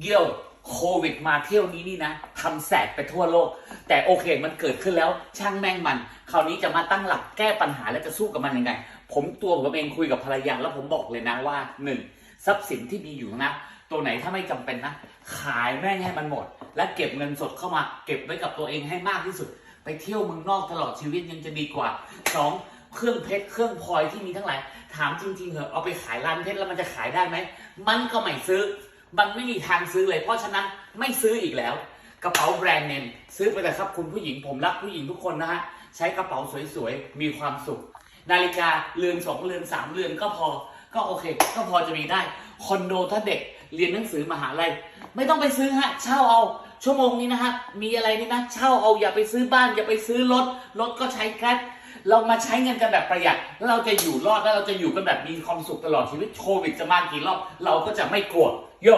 เยี่ยวโควิดมาเที่ยวนี้นี่นะทำแสกไปทั่วโลก แต่โอเคมันเกิดขึ้นแล้ว ช่างแม่งมัน คราวนี้จะมาตั้งหลักแก้ปัญหาและจะสู้กับมันยังไง ผมตัวผมเองคุยกับภรรยาแล้วผมบอกเลยนะว่าหนึ่งทรัพย์สินที่มีอยู่นะตัวไหนถ้าไม่จำเป็นนะ ขายแม่งให้มันหมด และเก็บเงินสดเข้ามา เก็บไว้กับตัวเองให้มากที่สุด ไปเที่ยวเมืองนอกตลอดชีวิตยังจะดีกว่าสองเครื่องเพชรเครื่องพลอยที่มีทั้งหลายถามจริงๆเหอะเอาไปขายร้านเพชรแล้วมันจะขายได้ไหมมันก็ไม่ซื้อ มันไม่มีทางซื้อเลย เพราะฉะนั้นไม่ซื้ออีกแล้ว กระเป๋าแบรนด์เนมซื้อไปเลยครับคุณผู้หญิงผมรักผู้หญิงทุกคนนะฮะใช้กระเป๋าสวยๆมีความสุข นาฬิกาเรือนสองเรือนสามเรือนก็พอ ก็โอเค ก็พอจะมีได้คอนโดถ้าเด็กเรียนหนังสือมหาลัยไม่ต้องไปซื้อฮะเช่าเอาชั่วโมงนี้นะฮะมีอะไรนี่นะเช่าเอาอย่าไปซื้อบ้านอย่าไปซื้อรถรถก็ใช้แก๊ส เรามาใช้เงินกันแบบประหยัดแล้วเราจะอยู่รอดแล้วเราจะอยู่กันแบบมีความสุขตลอดชีวิตโควิดจะมากี่รอบเราก็จะไม่กลัวโย